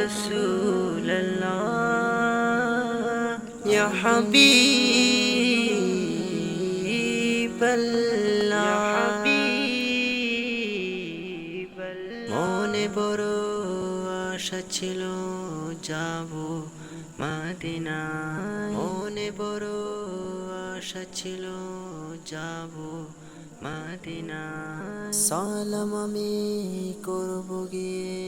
رسول الله يا حبيب الله. মনে বড় আশা ছিল যাব মাদিনায়। মনে বড় আশা ছিল যাব মাদিনা সালাম আমি করব গিয়ে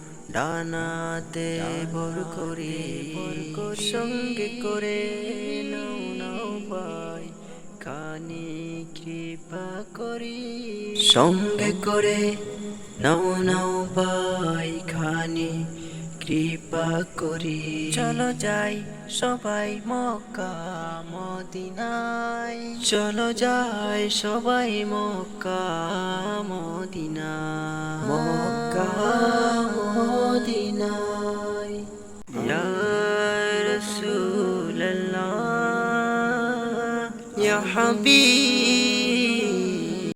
ডানাতে ভর করি, সঙ্গে করে নাও নাও ভাই, কানে কৃপা করি। সঙ্গে করে, নাও নাও ভাই খানে কৃপা করি। চলো যাই সবাই মক্কা, মদিনায়। চলো যাই সবাই মক্কা মদিনা মক্কা মদিনায় ইয়া রাসূলুল্লাহ ইয়া হাবিব